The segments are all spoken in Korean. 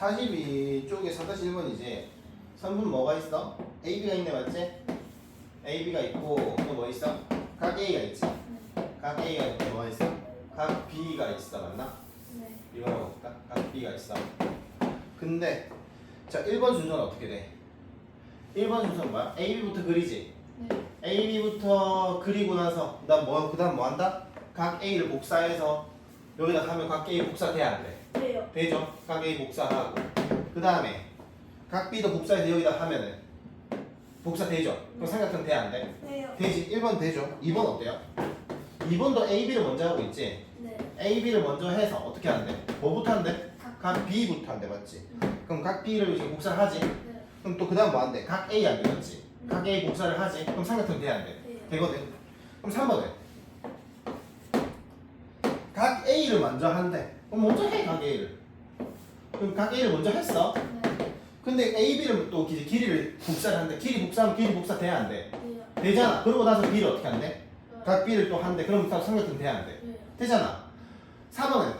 42쪽에 4-1번이지 3분 뭐가 있어? AB가 있네 맞지? AB가 있고 또 뭐 있어? 각 A가 있지 각 A가 있고 뭐가 있어? 각 B가 있어 맞나? 네. 이거랑 볼까? 각 B가 있어 근데 자 1번 순서는 어떻게 돼? 1번 순서는 뭐야? AB부터 그리지 네. AB부터 그리고 나서 그다음 뭐 그다음 뭐 한다? 각 A를 복사해서 여기다 하면 각 A 복사 돼야 안 돼? 돼요. 되죠? 각 A 복사하고 그 다음에 각 B도 복사해서 여기다 하면은 복사 되죠? 그럼 삼각형 돼안 돼? 돼요. 되지 1번 되죠? 2번 어때요? 2번도 AB를 먼저 하고 있지? 네. AB를 먼저 해서 어떻게 하는데? 뭐부터 한대? 각. 각 B부터 한대 맞지? 음. 그럼 각 B를 지금 복사를 하지? 네. 그럼 또 그 다음 뭐 한대? 각 A 안 되겠지? 각 A 복사를 하지? 그럼 삼각형 돼야 안 돼? 돼요. 되거든. 그럼 3번에 각 A를 먼저 한대. 그럼 먼저 해, 각 A를. 그럼 각 A를 먼저 했어. 네. 근데 A, B를 또 길- 길이를 복사를 한대. 길이 복사하면 길이 복사 돼야 안 돼. 돼요. 되잖아. 그러고 나서 B를 어떻게 한대? 각 B를 또 한대. 그럼 다 삼각형 돼야 안 돼. 되잖아. 4번은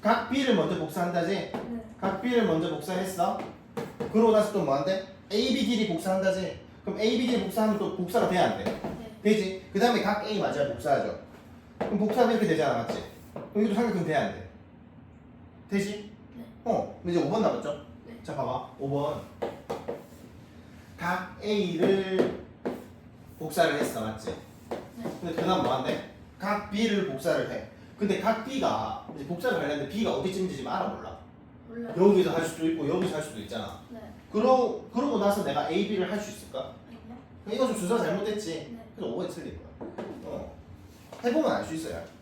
각 B를 먼저 복사한다지. 네. 각 B를 먼저 복사했어. 그러고 나서 또 뭐 한대? AB 길이 복사한다지. 그럼 AB 길이 복사하면 또 복사가 돼야 안 돼. 네. 되지? 그 다음에 각 A 맞아야 복사하죠. 그럼 복사하면 이렇게 되잖아, 맞지? 이것도 삼각형 돼야 안 돼. 되지? 네. 어, 근데 이제 5번 남았죠? 네. 자, 봐봐. 5번. 각 A를 복사를 했어, 맞지? 네. 근데 그 다음 뭐 한대? 각 B를 복사를 해. 근데 각 B가 이제 복사를 하려는데 B가 어디쯤인지 지금 알아, 몰라? 여기서 할 수도 있고, 여기서 할 수도 있잖아. 네. 그러, 그러고 나서 내가 A, B를 할 수 있을까? 아니요. 이거 좀 주소 잘못됐지? 네. 그래서 5번 틀린 거야. 어. 해보면 알수 있어요.